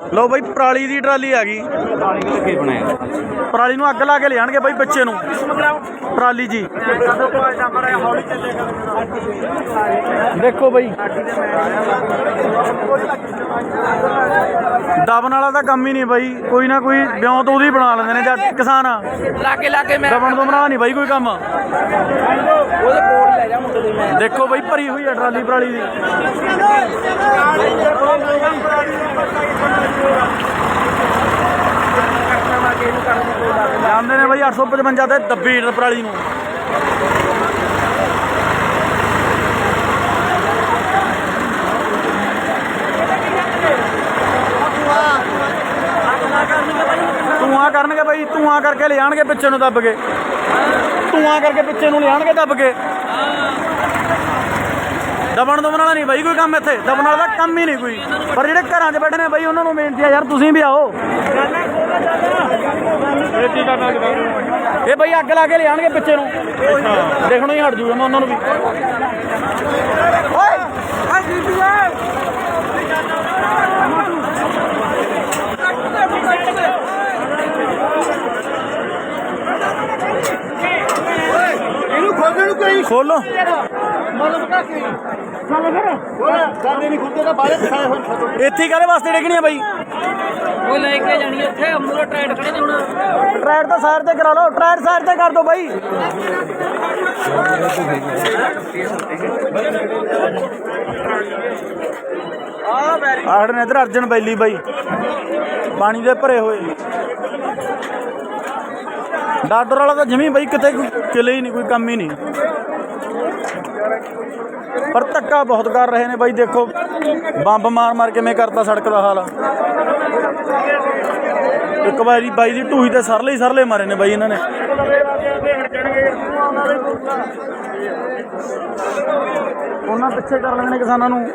ਲੋ ਬਾਈ ਪਰਾਲੀ ਦੀ ਟਰਾਲੀ ਆ ਗਈ। ਪਰਾਲੀ ਨੂੰ ਅੱਗ ਲਾ ਕੇ ਲਿਆਣਗੇ ਬਾਈ ਬੱਚੇ ਨੂੰ। ਪਰਾਲੀ ਜੀ। ਦੇਖੋ ਬਾਈ। ਦਬਣ ਵਾਲਾ ਤਾਂ ਕੰਮ ਹੀ ਨਹੀਂ ਬਾਈ। ਕੋਈ ਨਾ ਕੋਈ ਵਿਉਂ ਤੋਂ ਉਹਦੀ ਬਣਾ ਲੈਂਦੇ ਨੇ ਜੱਟ ਕਿਸਾਨ। ਲਾਗੇ ਲਾਗੇ ਮੈਂ ਦਬਣ ਤੋਂ ਬਣਾ ਨਹੀਂ ਬਾਈ ਕੋਈ ਕੰਮ। ਉਹਦੇ ਕੋਲ ਲੈ ਜਾ ਮੁੰਡੇ ਦੇ ਮੈਂ। ਦੇਖੋ ਬਾਈ ਭਰੀ ਹੋਈ ਆ ਟਰਾਲੀ ਪਰਾਲੀ ਦੀ। ਜਾਂਦੇ ਨੇ ਬਾਈ 855 ਤੇ ਦੱਬੀ ਪਰਾਲੀ ਨੂੰ ਧੂਆਂ ਕਰਨਗੇ ਬਾਈ ਧੂਆਂ ਕਰਕੇ ਲਿਆਣਗੇ ਪਿੱਛੇ ਨੂੰ ਦੱਬ ਕੇ। ਧੂਆਂ ਕਰਕੇ ਪਿੱਛੇ ਨੂੰ ਲਿਆਣਗੇ ਦੱਬ ਕੇ। ਦਬਣ ਦਬਣ ਵਾਲਾ ਨਹੀਂ ਬਾਈ ਕੋਈ ਕੰਮ ਇੱਥੇ। ਦਬਣ ਵਾਲਾ ਤਾਂ ਕੰਮ ਹੀ ਨਹੀਂ ਕੋਈ। ਪਰ ਜਿਹੜੇ ਘਰਾਂ 'ਚ ਬੈਠੇ ਨੇ ਬਾਈ, ਉਹਨਾਂ ਨੂੰ ਬੇਨਤੀ ਆ ਯਾਰ, ਤੁਸੀਂ ਵੀ ਆਓ। ਇਹ ਬਾਈ ਅੱਗ ਲਾ ਕੇ ਲਿਆਣਗੇ ਪਿੱਛੇ ਨੂੰ। ਦੇਖਣੋਂ ਹੀ ਹਟ ਜੂਗਾ ਮੈਂ ਉਹਨਾਂ ਨੂੰ ਵੀ। ਓਏ! ਆ ਇਹਨੂੰ ਖੋਲਣ ਨੂੰ ਕੋਈ ਖੋਲੋ ਮਤਲਬ ਕਾ ਕੀ ਚੱਲ ਫਿਰ ਹੋਰ ਗਾਂਦੇ ਨਹੀਂ ਖੁੱਦੇ ਤਾਂ ਬਾਹਰ ਦਿਖਾਏ ਹੋਏ ਛੱਡੋ ਇੱਥੇ ਹੀ ਕਾਹਦੇ ਵਾਸਤੇ ਡਿੱਗਣੀ ਆ ਬਾਈ? ਉਹ ਲੈ ਕੇ ਜਾਣੀ ਇੱਥੇ ਅਮੂਲ ਟ੍ਰੈਡ ਖੜੇ ਨੇ ਹੁਣ ਟਰਾਇਰ ਤਾਂ ਸਾਈਡ ਤੇ ਕਰਾ ਲਓ ਸਾਈਡ ਤੇ ਕਰ ਦਿਓ ਬਾਈ। ਆੜ ਨੇ ਇਧਰ ਅਰਜਨ ਬੈਲੀ ਬਾਈ। ਪਾਣੀ ਦੇ ਭਰੇ ਹੋਏ। ਡਾਕਟਰ ਵਾਲਾ ਤਾਂ ਜਮੀ ਬਾਈ ਕਿਤੇ ਕੋਈ ਚਲੇ ਹੀ ਨਹੀਂ, ਕੋਈ ਕੰਮ ਹੀ ਨਹੀਂ। ਪਰ ਧੱਕਾ ਬਹੁਤ ਕਰ ਰਹੇ ਨੇ ਬਾਈ, ਦੇਖੋ, ਬੰਬ ਮਾਰ ਮਾਰ ਕਿਵੇਂ ਕਰਤਾ ਸੜਕ ਦਾ ਹਾਲ। ਇੱਕ ਵਾਰੀ ਬਾਈ ਦੀ ਢੂਹੀ ਤੇ ਸਰਲੇ ਹੀ ਸਰਲੇ ਮਾਰੇ ਨੇ ਬਾਈ ਇਹਨਾਂ ਨੇ। ਉਹਨਾਂ ਪਿੱਛੇ ਕਰ ਲੈਣੇ ਕਿਸਾਨਾਂ ਨੂੰ।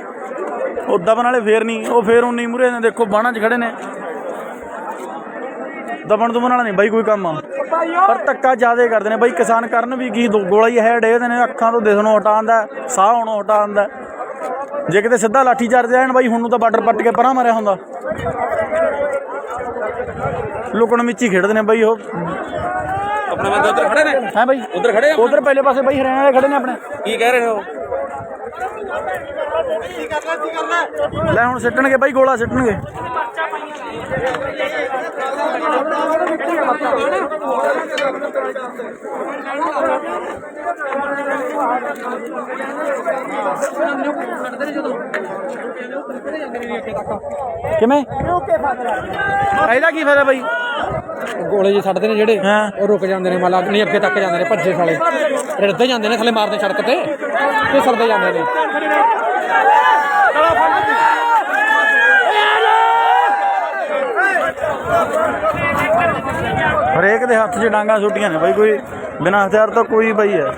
ਉਹ ਦਬਣ ਵਾਲੇ ਫੇਰ ਨਹੀਂ, ਉਹ ਫੇਰ ਉਨੀ ਮੂਰੇ ਨੇ, ਦੇਖੋ, ਬਾਣਾ 'ਚ ਖੜੇ ਨੇ। ਦਬਣ ਦੁਬਣ ਵਾਲਾ ਨਹੀਂ ਬਾਈ ਕੋਈ ਕੰਮ ਪਰ ਧੱਕਾ ਜ਼ਿਆਦੇ ਕਰਦੇ ਨੇ ਬਾਈ ਕਿਸਾਨ ਕਰਨ ਵੀ ਕੀ ਦੋ ਗੋਲਾ ਹੀ ਹੈ ਡੇਦੇ ਨੇ ਅੱਖਾਂ ਤੋਂ ਦਿਸਣੋਂ ਹਟਾਉਂਦਾ ਸਾਹ ਆਉਣੋਂ ਹਟਾਉਂਦਾ ਜੇ ਕਿਤੇ ਸਿੱਧਾ ਲਾਠੀ ਚਾਰਜ ਜਾਣ ਬਾਈ ਹੁਣ ਨੂੰ ਤਾਂ ਬਾਰਡਰ ਪੱਟ ਕੇ ਪਰਾਂ ਮਾਰਿਆ ਹੁੰਦਾ। ਲੁਕਣ ਮਿੱਚੀ ਖੇਡਦੇ ਨੇ ਬਾਈ ਉਹ। ਆਪਣੇ ਬੰਦੇ ਉੱਧਰ ਖੜੇ ਨੇ? ਹੈ ਬਾਈ? ਉੱਧਰ ਖੜੇ ਆ ਉਧਰ ਪਹਿਲੇ ਪਾਸੇ ਬਾਈ ਹਰਿਆਣਾ ਵਾਲੇ ਖੜੇ ਨੇ ਆਪਣੇ। ਕੀ ਕਹਿ ਰਹੇ ਹੋ? ਲੈ ਹੁਣ ਸਿੱਟਣਗੇ ਬਾਈ ਗੋਲਾ ਸਿੱਟਣਗੇ। ਕਿਵੇਂ? ਇਹਦਾ ਕੀ ਫਾਇਦਾ ਬਾਈ? ਗੋਲੇ ਜੀ ਛੱਡਦੇ ਨੇ ਜਿਹੜੇ ਉਹ ਰੁਕ ਜਾਂਦੇ ਨੇ ਮੰਨ ਲਾ ਨਹੀਂ ਅੱਗੇ ਤੱਕ ਜਾਂਦੇ ਨੇ ਭੱਜੇ ਸਾਲੇ। ਰਿੜਦੇ ਜਾਂਦੇ ਨੇ ਥੱਲੇ ਮਾਰਦੇ ਸੜਕ ਤੇ ਤੇ ਸਰਦੇ ਜਾਂਦੇ ਨੇ। ਹਰੇਕ ਦੇ ਹੱਥ 'ਚ ਡਾਂਗਾ ਛੁੱਟੀਆਂ ਨੇ ਬਾਈ, ਕੋਈ ਬਿਨਾਂ ਹਥਿਆਰ ਤੋਂ ਕੋਈ ਬਾਈ ਹੈ।